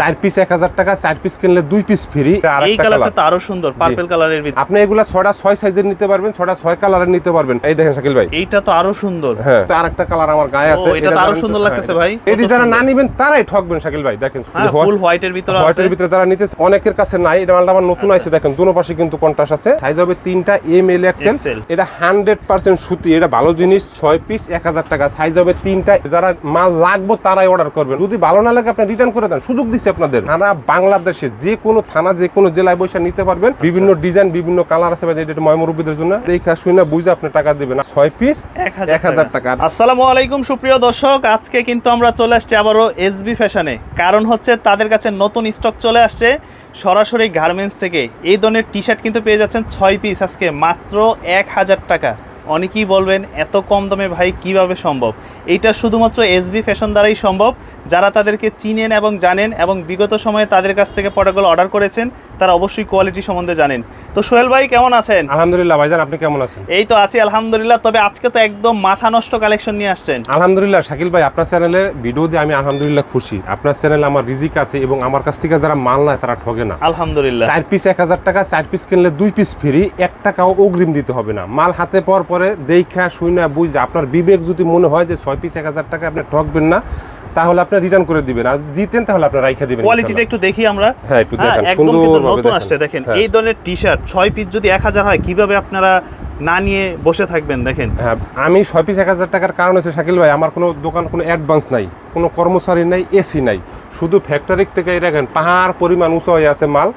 চার পিস এক হাজার টাকা চার পিস কিনলে দুই পিস ফ্রি এই কালারটা তো আরও সুন্দর পার্পল কালারের ভিতরে। আপনি এগুলা ছটা ছয় সাইজের নিতে পারবেন ছটা ছয় কালারের নিতে পারবেন। এই দেখেন শাকিল ভাই। এইটা তো আরও সুন্দর। হ্যাঁ আর একটা কালার আমার গায়ে আছে এটা তো আরও সুন্দর লাগতেছে হ্যাঁ, ভাই। এটি যারা না। নিবেন তারাই ঠকবেন শাকিল ভাই দেখেন। হ্যাঁ ফুল হোয়াইটের ভিতরে আছে। হোয়াইটের ভিতরে যারা নিতে অনেকের কাছে নাই এটা মালটা আমার নতুন আছে দেখেন দুনো পাশে কিন্তু কন্ট্রাস্ট আছে। সাইজ হবে তিনটা এম এল এক্সেল এটা হান্ড্রেড পার্সেন্ট সুতি এটা ভালো জিনিস ছয় পিস এক হাজার টাকা। সাইজ হবে তিনটা যারা মাল লাগবে তারাই অর্ডার করবেন। যদি ভালো না লাগে আপনি রিটার্ন করে দেন সুযোগ দিচ্ছে আপনাদের। সারা বাংলাদেশে যে কোনো থানা যে কোনো জেলায় বসে নিতে পারবেন। বিভিন্ন ডিজাইন বিভিন্ন কালার আছে ভাই, এটা ময়মরুবিদের জন্য। দেখা শুনে বুঝে আপনি টাকা দিবেন। ছয় পিস এক হাজার টাকা। আসসালামু আলাইকুম সুপ্রিয় দর্শক। আজকে কিন্তু আমরা চলে আসছি আবারও এসবি ফ্যাশনে কারণ হচ্ছে তাদের কাছে নতুন স্টক চলে আসছে সরাসরি গার্মেন্টস থেকে। এই ধরনের টি শার্ট কিন্তু পেয়ে যাচ্ছেন ছয় পিস আজকে মাত্র এক হাজার টাকা। অনেকেই বলবেন এত কম দামে ভাই কীভাবে সম্ভব? এইটা শুধুমাত্র এসবি ফ্যাশন দ্বারাই সম্ভব। যারা তাদেরকে চিনেন এবং জানেন এবং বিগত সময়ে তাদের কাছ থেকে প্রোডাক্টগুলো অর্ডার করেছেন তারা অবশ্যই কোয়ালিটি সম্বন্ধে জানেন। তো সোহেল ভাই কেমন আছেন? আলহামদুলিল্লাহ ভাইজান আপনি কেমন আছেন? এই তো আছি আলহামদুলিল্লাহ। তবে আজকে তো একদম মাথা নষ্ট কালেকশন নিয়ে আসছেন। আলহামদুলিল্লাহ শাকিল ভাই আপনার চ্যানেলে ভিডিও দিয়ে আমি আলহামদুলিল্লাহ খুশি। আপনার চ্যানেলে আমার রিজিক আছে এবং আমার কাছ থেকে যারা মাল নেয় তারা ঠগে না। আলহামদুলিল্লাহ। চার পিস এক হাজার টাকা চার পিস কিনলে দুই পিস ফ্রি এক টাকাও অগ্রিম দিতে হবে না। মাল হাতে পাওয়ার পরে দেখা শুনে বুঝে আপনার বিবেক যদি মনে হয় যে ছয় পিস এক হাজার টাকা আপনি ঠকবেন না তাহলে আপনি রিটার্ন করে দিবেন। আর জিতেন তাহলে আপনি রাইখা দিবেন কোয়ালিটিটা একটু দেখি আমরা। হ্যাঁ, একটু দেখান, একদম কিন্তু নতুন আসছে দেখেন হ্যাঁ। এই ধরনের টি শার্ট ছয় পিস যদি এক হাজার হয় কীভাবে আপনারা না নিয়ে বসে থাকবেন দেখেন? হ্যাঁ আমি ছয় পিস এক হাজার টাকার কারণ হচ্ছে শাকিল ভাই আমার কোনো দোকান কোনো অ্যাডভান্স নাই কোনো কর্মচারী নাই এসি নাই। শুধু ফ্যাক্টরি থেকে দেখেন পাহাড় পরিমাণ উঁচু হয়ে আছে মাল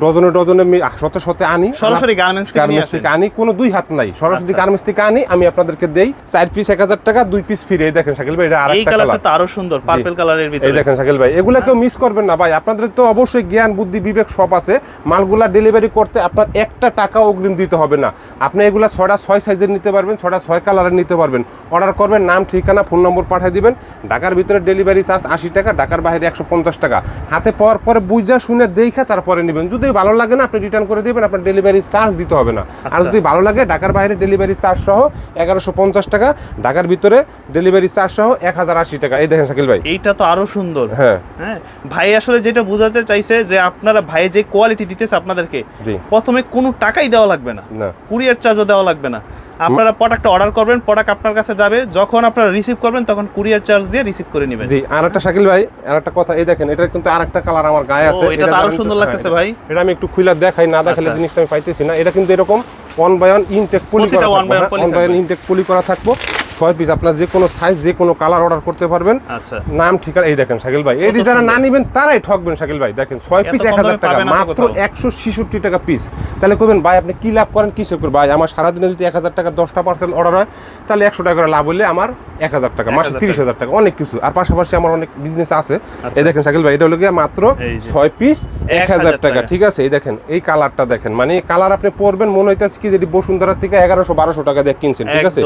ডজনে ডজনে শত শতে আনি সরাসরি গার্মেন্টস থেকে গার্মেন্টস থেকে আনি কোনো দুই হাত নাই। সরাসরি আচ্ছা। গার্মেন্টস থেকে আনি আমি আপনাদেরকে দেই চার পিস এক হাজার টাকা দুই পিস ফিরে দেখেন শাকিল ভাই এটা এই আরেকটা কালারটা কালার তো আরও সুন্দর পার্পল কালারের ভিতরে এই দেখেন শাকিল ভাই এগুলা কেউ মিস করবেন না ভাই। আপনাদের তো অবশ্যই জ্ঞান বুদ্ধি বিবেক সব আছে। মালগুলা ডেলিভারি করতে আপনার একটা টাকা অগ্রিম দিতে হবে না। আপনি এগুলা ছটা ছয় সাইজের নিতে পারবেন ছটা ছয় কালারের নিতে পারবেন। অর্ডার করবেন নাম ঠিকানা ফোন নম্বর পাঠিয়ে দিবেন। ঢাকার ভিতরে ডেলিভারি চার্জ আশি টাকা ঢাকার বাইরে একশো পঞ্চাশ টাকা। হাতে পাওয়ার পরে বুঝা শুনে দেখা তারপরে নেবেন। যদি ভালো লাগে না আপনি রিটার্ন করে দেবেন আপনার ডেলিভারি চার্জ দিতে হবে না। আর আচ্ছা। যদি ভালো লাগে ঢাকার বাইরে ডেলিভারি চার্জ সহ এগারোশো পঞ্চাশ টাকা ঢাকার ভিতরে ডেলিভারি চার্জ সহ এক হাজার আশি টাকা। এই দেখেন শাকিল ভাই। এইটা তো আরও সুন্দর। হ্যাঁ। হ্যাঁ ভাই আসলে যেটা বোঝাতে চাইছে যে আপনারা ভাই যে কোয়ালিটি দিতেছে আপনাদেরকে প্রথমে কোনো টাকাই দেওয়া লাগবে না। না। কুরিয়ার চার্জও দেওয়া লাগবে না। আপনারা প্রোডাক্ট অর্ডার করবেন প্রোডাক্ট আপনার কাছে যাবে যখন আপনারা রিসিভ করবেন তখন কুরিয়ার চার্জ দিয়ে রিসিভ করে নেবেন জি আর একটা শাকিল ভাই আর একটা কথা এই দেখেন এটা কিন্তু আরেকটা কালার আমার গায়ে আছে এটা তো আরও সুন্দর লাগতেছে হ্যাঁ, ভাই। এটা আমি একটু খুলে দেখাই না দেখালে আচ্ছা। জিনিসটা আমি পাইতেছি না এটা কিন্তু এরকম one by one intake poly করা one by one intake poly করা থাকব ছয় পিস আপনার যে কোনো সাইজ যে কোনো কালার অর্ডার করতে পারবেন। আচ্ছা। নাম ঠিকানা এই দেখেন শাকিল ভাই। এটি যারা না নিবেন তারাই ঠকবেন শাকিল ভাই। দেখেন ছয় পিস এক হাজার টাকা মাত্র একশো ছেষট্টি টাকা পিস তাহলে করবেন ভাই আপনি কি লাভ করেন? কিসে করে ভাই আমার সারাদিনে যদি এক হাজার টাকার দশটা পার্সেল অর্ডার হয় তাহলে একশো টাকা করে লাভ হলে আমার এক হাজার টাকা মাসে তিরিশ হাজার টাকা অনেক কিছু। আর পাশাপাশি আমার অনেক বিজনেস আছে। আচ্ছা। এই দেখেন শাকিল ভাই এটা হলো গিয়ে মাত্র ছয় পিস এক হাজার টাকা। ঠিক আছে এই দেখেন এই কালারটা দেখেন। মানে কালার আপনি পরবেন মনে হইতেছে কি যেটি বসুন্ধরা থেকে এগারোশো বারোশো টাকা দিয়ে কিনছেন ঠিক আছে?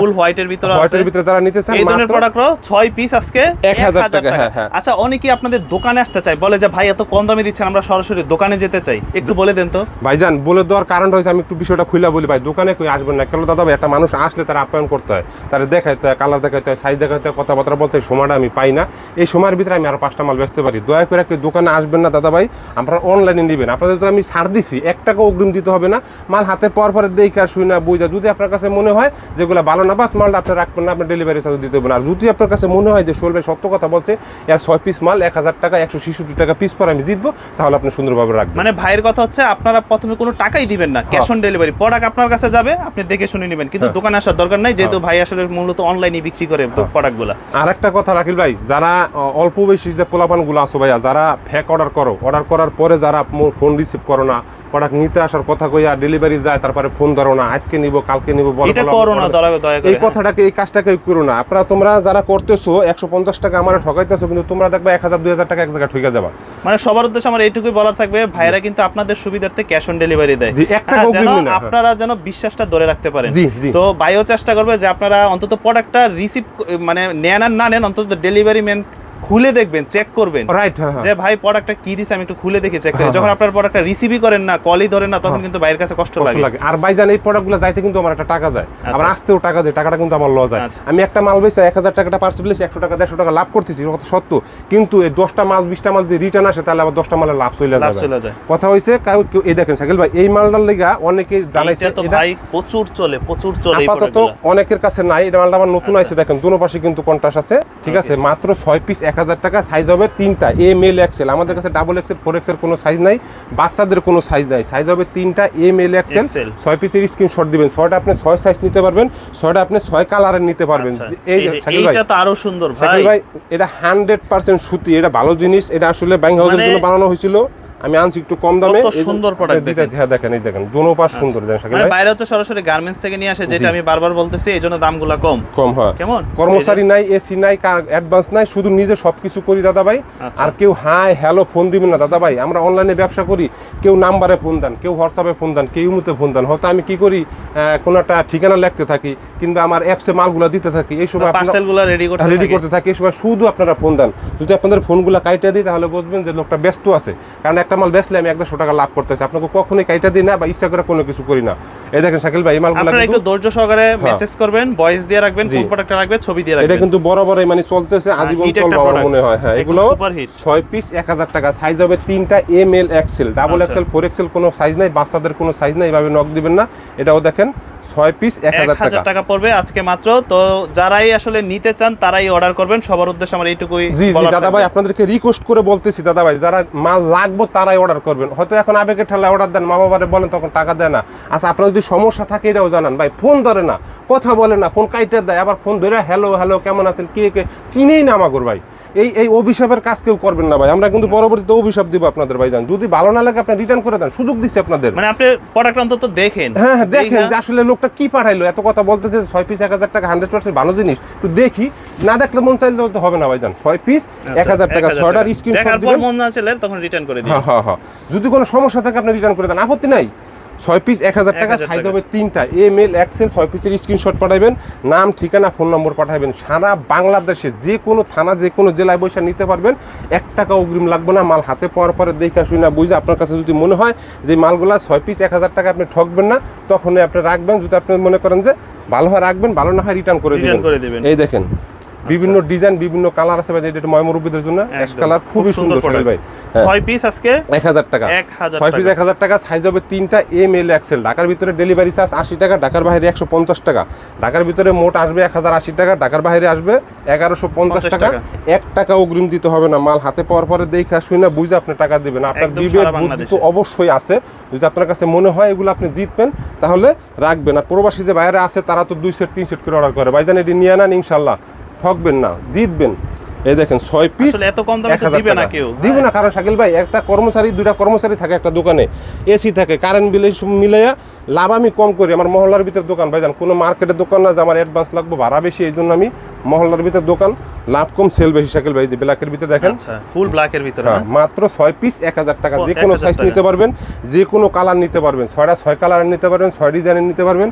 ফুল হোয়াইটের ভিতরে আছে। হোয়াইটের ভিতরে যারা নিতে চান এই ধরনের মাত্র প্রোডাক্টও ছয় পিস আজকে 1000 টাকা, হ্যাঁ, হ্যাঁ। আচ্ছা অনেকেই আপনাদের দোকানে আসতে চায় বলে যে ভাই এত কম দামে দিচ্ছেন আমরা সরাসরি দোকানে যেতে চাই। একটু বলে দেন তো। ভাইজান বলে দেওয়ার কারণ হয়েছে আমি একটু বিষয়টা খুলে বলি ভাই দোকানে কই আসবেন না। কেন দাদা ভাই একটা মানুষ আসলে তার আপ্যায়ন করতে হয় তার দেখাইতে হয় কালার দেখাইতে হয় সাইজ দেখাইতে হয় কথাবার্তা বলতে সময়টা আমি পাই না। এই সময়ের ভিতরে আমি আরও পাঁচটা মাল বেচতে পারি। দয়া করে কেউ দোকানে আসবেন না দাদা ভাই আপনারা অনলাইনে নেবেন। আপনাদের তো আমি ছাড় দিছি এক টাকা অগ্রিম দিতে হবে না। মাল হাতে পর পরে দেখে আর শুই না বুঝা। যদি আপনার কাছে মনে হয় যেগুলো ভালো না বাস মালটা আপনি রাখবেন না আপনার ডেলিভারি চার্জ দিতে হবে না। আর যদি আপনার কাছে মনে হয় যে সোল ভাই সত্য কথা বলছে এর ছয় পিস মাল এক হাজার টাকা একশো ছেষট্টি টাকা পিস পর আমি জিতবো তাহলে আপনি সুন্দরভাবে রাখবেন। মানে ভাইয়ের কথা হচ্ছে আপনারা প্রথমে কোনো টাকাই দিবেন না ক্যাশ অন ডেলিভারি প্রোডাক্ট আপনার কাছে যাবে আপনি দেখে শুনে নেবেন। কিন্তু হ্যাঁ। দোকানে আসার দরকার নাই যেহেতু ভাই আসলে মূলত অনলাইনে বিক্রি করে প্রোডাক্টগুলো আর একটা কথা রাখিল ভাই যারা অল্প বেশি যে পোলাপানগুলো আছো ভাইয়া যারা ফেক অর্ডার করো অর্ডার করার পরে যারা ফোন রিসিভ করো না প্রোডাক্ট নিতে আসার কথা কইয়া ডেলিভারি যায় তারপরে ফোন ধরো না আজকে নিব কালকে নিব বলো এটা করো না। দয়া এই কথাটাকে এই কাজটাকে করো না আপনারা তোমরা যারা করতেছো একশো পঞ্চাশ টাকা আমার ঠকাইতেছো কিন্তু তোমরা দেখবে এক হাজার দুই হাজার টাকা এক জায়গায় ঠকে যাবা মানে সবার উদ্দেশ্যে আমার এইটুকুই বলার থাকবে ভাইরা কিন্তু আপনাদের সুবিধার্থে ক্যাশ অন ডেলিভারি দেয় জি, এক টাকাও হ্যাঁ। আপনারা যেন বিশ্বাসটা ধরে রাখতে পারেন। তো ভাইও চেষ্টা করবে যে আপনারা অন্তত প্রোডাক্টটা রিসিভ মানে নেন আর না নেন অন্তত ডেলিভারি ম্যান খুলে দেখবেন চেক করবেন। রাইট হ্যাঁ যে ভাই প্রোডাক্টটা কি দিছে আমি একটু খুলে দেখি চেক করি। হ্যাঁ, যখন আপনার প্রোডাক্টটা রিসিভই করেন না কলই ধরেন না তখন হ্যাঁ। কিন্তু বাইরের কাছে কষ্ট লাগে। আর ভাইজান এই প্রোডাক্টগুলো যাইতে কিন্তু আমার একটা টাকা যায়। আবার আচ্ছা। আসতেও টাকা যায় টাকাটা কিন্তু আমার লস যায়। আচ্ছা। আমি একটা মাল বেচে এক হাজার টাকাটা পার্সেল বেশি একশো টাকা দেড়শো টাকা লাভ করতেছি কত সত্য। কিন্তু এই দশটা মাল বিশটা মাল যদি রিটার্ন আসে তাহলে আবার দশটা মালের লাভ চলে লাভ যাবে চলে যায়। কথা হয়েছে কাউ কেউ এই দেখেন শাকিল ভাই এই মালটার লেগা অনেকে জানাইছে এইটা তো ভাই প্রচুর চলে প্রচুর চলে এই আপাতত অনেকের কাছে নাই এটা মালটা আমার নতুন আচ্ছা। আছে দেখেন দুনো পাশে কিন্তু কন্টাস আছে ঠিক আছে মাত্র ছয় পিস এক হাজার টাকা সাইজ হবে তিনটা এম এল এক্সেল আমাদের কাছে ডাবল এক্সেল ফোর এক্সেল কোনো সাইজ নাই বাচ্চাদের কোনো সাইজ নাই। সাইজ হবে তিনটা এম এল এক্সেল ছয় পিসের স্ক্রিন স্ক্রিনশট দিবেন ছয়টা আপনি ছয় সাইজ নিতে পারবেন ছয়টা আপনি ছয় কালারের নিতে পারবেন। আচ্ছা, এই শাকিল ভাই। এটা তো আরও সুন্দর ভাই। ভাই এটা হান্ড্রেড পার্সেন্ট সুতি এটা ভালো জিনিস এটা আসলে ব্যাংক হাউসের মানে- জন্য বানানো হয়েছিল। আমি আনছি একটু কম দামে। সুন্দর প্রোডাক্ট দিতেছি। হ্যাঁ দেখেন এই দেখেন দোনো পাশ সুন্দর দেখেন শাকিল মানে ভাই। বাইরে হচ্ছে সরাসরি গার্মেন্টস থেকে নিয়ে আসে যেটা আমি বারবার বলতেছি এই জন্য দামগুলা কম। কম হয়। কেমন? কর্মচারী নাই এসি নাই অ্যাডভান্স নাই শুধু নিজে সবকিছু করি দাদা ভাই। আচ্ছা। আর কেউ হাই হ্যালো ফোন দিবেন না দাদা ভাই। আমরা অনলাইনে ব্যবসা করি কেউ নাম্বারে ফোন দেন কেউ হোয়াটসঅ্যাপে ফোন দেন কেউ ইমুতে ফোন দেন। হয়তো আমি কি করি? কোনো একটা ঠিকানা লিখতে থাকি কিংবা আমার অ্যাপসে মালগুলো দিতে থাকি এই সময় আপনারা পার্সেলগুলো রেডি করতে রেডি করতে থাকি এই সময় শুধু আপনারা ফোন দেন। যদি আপনাদের ফোনগুলো কাইটা দিই তাহলে বুঝবেন যে লোকটা ব্যস্ত আছে। কারণ একটা মাল বেচলে আমি এক দেড়শো টাকা লাভ করতেছি। আপনাকে কখনোই কাইটা দিই না বা ইচ্ছা করে কোনো কিছু করি না। এই দেখেন শাকিল ভাই এই মালগুলো আপনারা একটু ধৈর্য সহকারে মেসেজ করবেন ভয়েস দিয়ে রাখবেন। কোন প্রোডাক্টটা রাখবেন ছবি দিয়ে রাখবেন। এটা কিন্তু বরাবরই মানে চলতেছে আজীবন চলবে আমার মনে হয়। হ্যাঁ এগুলো। ছয় পিস এক হাজার টাকা। সাইজ হবে তিনটা M L XL double. XL four XL কোনো সাইজ নাই বাচ্চাদের কোনো সাইজ নাই এভাবে নক দিবেন না। এটাও দেখেন ছয় পিস এক হাজার টাকা। পড়বে আজকে মাত্র। তো যারাই আসলে নিতে চান তারাই অর্ডার করবেন। সবার উদ্দেশ্যে আমার এইটুকুই জি জি দাদা ভাই আপনাদেরকে রিকোয়েস্ট করে বলতেছি দাদা ভাই যারা মাল লাগবে তারাই অর্ডার করবেন। হয়তো এখন আবেগে ঠেলা অর্ডার দেন মা বাবারে বলেন তখন টাকা দেয় না। আচ্ছা আপনার যদি সমস্যা থাকে এটাও জানান। ভাই ফোন ধরে না কথা বলে না ফোন কাইটে দেয় আবার ফোন ধরে হ্যালো হ্যালো কেমন আছেন? কে কে? চিনেই না আমাগর ভাই। এই এই অভিশাপের কাজ কেউ করবেন না ভাই। আমরা কিন্তু পরবর্তীতে অভিশাপ দিব আপনাদের ভাই জান যদি ভালো না লাগে আপনি রিটার্ন করে দেন। সুযোগ দিচ্ছি আপনাদের। মানে আপনি প্রোডাক্ট অন্তত দেখেন। হ্যাঁ হ্যাঁ দেখেন যে আসলে লোকটা কি পাঠাইলো। এত কথা বলতেছে ছয় পিস এক হাজার টাকা হান্ড্রেড পার্সেন্ট ভালো জিনিস। একটু দেখি। না দেখলে মন চাইলে তো হবে না ভাই ভাইজান। ছয় পিস আচ্ছা, এক হাজার টাকা। 1000 ছয়টার। স্ক্রিনশট দিবেন। মন না চলে তখন রিটার্ন করে দিন হ্যাঁ হ্যাঁ হ্যাঁ। যদি কোনো সমস্যা থাকে আপনি রিটার্ন করে দেন। আপত্তি নাই? ছয় পিস এক হাজার টাকা সাইজ হবে তিনটা। এম এল এক্সেল ছয় পিসের স্ক্রিনশট পাঠাবেন নাম ঠিকানা ফোন নম্বর পাঠাবেন। সারা বাংলাদেশে যে কোনো থানা যে কোনো জেলায় বসে নিতে পারবেন। এক টাকা অগ্রিম লাগবে না মাল হাতে পাওয়ার পরে দেখে শুনে বুঝে আপনার কাছে যদি মনে হয় যে মালগুলা ছয় পিস এক হাজার টাকা আপনি ঠকবেন না তখনই আপনি রাখবেন। যদি আপনি মনে করেন যে ভালো হয় রাখবেন ভালো না হয় রিটার্ন করে দিবেন। এই দেখেন বিভিন্ন ডিজাইন বিভিন্ন কালার আছে ভাই এটা ময়মরুব্বীদের জন্য। অ্যাশ কালার খুবই সুন্দর সুন্দর ভাই। হ্যাঁ। ছয় পিস আজকে? এক হাজার টাকা। 1000 ছয় পিস টাকা। এক হাজার টাকা সাইজ হবে তিনটা এম এল এক্সেল ঢাকার ভিতরে ডেলিভারি চার্জ আশি টাকা ঢাকার বাইরে একশো পঞ্চাশ টাকা। ঢাকার ভিতরে মোট আসবে এক হাজার আশি টাকা ঢাকার বাইরে আসবে এগারোশো পঞ্চাশ 50 টাকা। টাকা। এক টাকা অগ্রিম দিতে হবে না মাল হাতে পাওয়ার পরে দেখে শুনে বুঝে আপনি টাকা দিবেন। আপনার বিবেক বুদ্ধি তো অবশ্যই আছে। যদি আপনার কাছে মনে হয় এগুলো আপনি জিতবেন তাহলে রাখবেন। আর প্রবাসী যে বাইরে আছে তারা তো দুই সেট তিন সেট করে অর্ডার করে। ভাইজান এটি নিয়ে নেন ইনশাল্লাহ। ঠকবেন না জিতবেন। এই দেখেন ছয় পিস এত কম দামে দিবে না কেউ। দিব না কারণ শাকিল ভাই একটা কর্মচারী দুইটা কর্মচারী থাকে একটা দোকানে। এসি থাকে কারেন্ট বিলে সব মিলাইয়া লাভ আমি কম করি। আমার মহল্লার ভিতরে দোকান ভাই জান কোনো মার্কেটের দোকান না যে আমার অ্যাডভান্স লাগবে ভাড়া বেশি এই জন্য আমি মহল্লার ভিতরে দোকান লাভ কম সেল বেশি শাকিল ভাই যে ব্ল্যাকের ভিতরে দেখেন। আচ্ছা ফুল ব্ল্যাকের ভিতরে হ্যাঁ মাত্র ছয় পিস এক হাজার টাকা। যে কোনো সাইজ নিতে পারবেন যে কোনো কালার নিতে পারবেন। ছয়টা ছয় কালারের নিতে পারবেন ছয় ডিজাইনের নিতে পারবেন।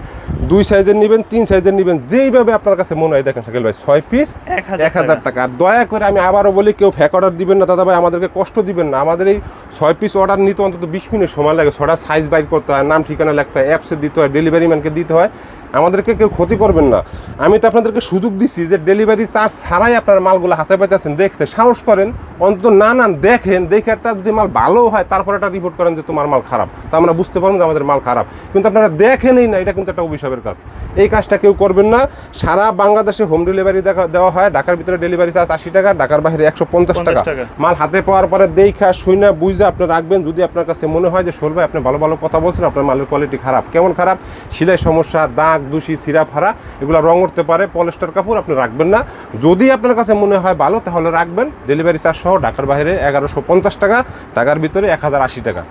দুই সাইজের নেবেন তিন সাইজের নেবেন যেইভাবে আপনার কাছে মনে হয় দেখেন শাকিল ভাই ছয় পিস 1000 এক হাজার টাকা। আর দয়া করে আমি আবারও বলি কেউ ফ্যাক অর্ডার দিবেন না দাদা ভাই আমাদেরকে কষ্ট দিবেন না। আমাদের এই ছয় পিস অর্ডার নিতে অন্তত বিশ মিনিট সময় লাগে। ছটা সাইজ বাইর করতে হয় নাম ঠিকানা লিখতে হয় অ্যাপসে দিতে হয় ডেলিভারি ম্যানকে দিতে হয়। আমাদেরকে কেউ ক্ষতি করবেন না। আমি তো আপনাদেরকে সুযোগ দিচ্ছি যে ডেলিভারি চার্জ ছাড়াই আপনার মালগুলো হাতে পাইতেছেন দেখতে সাহস করেন অন্তত না না দেখেন দেখে একটা যদি মাল ভালো হয় তারপর একটা রিপোর্ট করেন যে তোমার মাল খারাপ। তা আমরা বুঝতে পারব যে আমাদের মাল খারাপ। কিন্তু আপনারা দেখেনই না এটা কিন্তু একটা অভিশাপের কাজ। এই কাজটা কেউ করবেন না। সারা বাংলাদেশে হোম ডেলিভারি দেওয়া হয় ঢাকার ভিতরে ডেলিভারি চার্জ আশি টাকা ঢাকার বাইরে একশো পঞ্চাশ টাকা। মাল হাতে পাওয়ার পরে দেখা শুনে বুঝে আপনি রাখবেন। যদি আপনার কাছে মনে হয় যে ভাই আপনি ভালো ভালো কথা বলছেন আপনার মালের কোয়ালিটি খারাপ। কেমন খারাপ? সিলাই সমস্যা দাগ দূষি সিরা ফারা, এগুলো রং উঠতে পারে, পলেস্টার কাপড় আপনি রাখবেন না। যদি আপনার কাছে মনে হয় ভালো, তাহলে রাখবেন। ডেলিভারি চার্জ সহ ঢাকার বাইরে এগারোশো পঞ্চাশ টাকা, টাকার ভিতরে এক হাজার আশি টাকা।